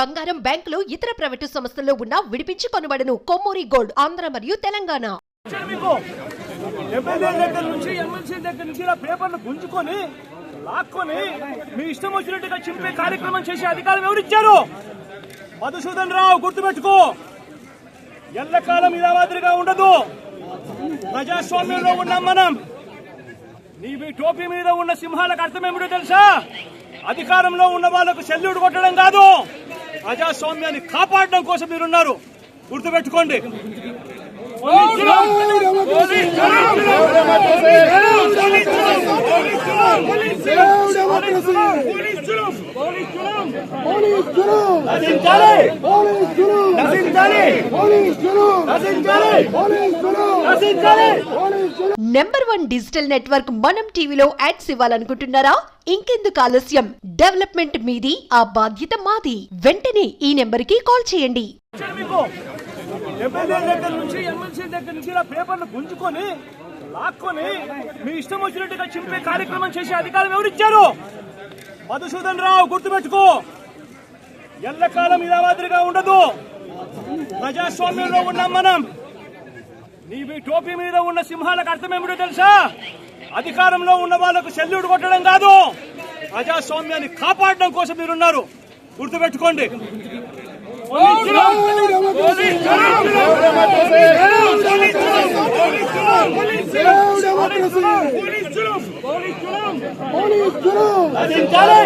బంగారం బ్యాంకులు ఇతర ప్రైవేటు సంస్థల్లో ఉన్న విడిపించి కొనబడను. కొమ్మూరి గోల్డ్ ఆంధ్ర మరియు తెలంగాణ. దగ్గర నుంచి ఎమ్మెల్సీ దగ్గర నుంచి ఇలా పేపర్లు గుంజుకొని లాక్కొని మీ ఇష్టం వచ్చినట్టుగా చింపే కార్యక్రమం చేసే అధికారం ఎవరిచ్చారు మధుసూదన్ రావు గుర్తుపెట్టుకో. ఎల్లకాలం ఇలా మాదిరిగా ఉండదు. ప్రజాస్వామ్యంలో ఉన్నాం మనం నీ మీ టోపీ మీద ఉన్న సింహాలకు అర్థం ఏమిటో తెలుసా? అధికారంలో ఉన్న వాళ్ళకు సెల్యూట్ కొట్టడం కాదు. ప్రజాస్వామ్యాన్ని కాపాడడం కోసం మీరున్నారు. గుర్తుపెట్టుకోండి. నశించాలి! నెంబర్ వన్ డిజిటల్ నెట్వర్క్ మనం టీవీలో యాడ్స్ ఇవ్వాలనుకుంటున్నారా? ఇంకెందుకు ఆలస్యం? డెవలప్మెంట్ మీది ఆ బాధ్యత మాది. వెంటనే ఈ నెంబర్కి కాల్ చేయండి. ఎమ్మెల్యే దగ్గర నుంచి ఎమ్మెల్సీ దగ్గర నుంచి ఇలా పేపర్లు గుంజుకొని లాక్కొని మీ ఇష్టం వచ్చినట్టుగా చింపే కార్యక్రమం చేసే అధికారం ఎవరిచ్చారు మధుసూదన్ రావు గుర్తుపెట్టుకో. ఎల్లకాలం ఇలా మాదిరిగా ఉండదు. ప్రజాస్వామ్యంలో ఉన్నాం మనం. నీ మీ టోపీ మీద ఉన్న సింహాలకు అర్థం ఏమిటో తెలుసా? అధికారంలో ఉన్న వాళ్ళకు సెల్యూట్ కొట్టడం కాదు. ప్రజాస్వామ్యాన్ని కాపాడడం కోసం మీరున్నారు. గుర్తుపెట్టుకోండి! నశించాలి!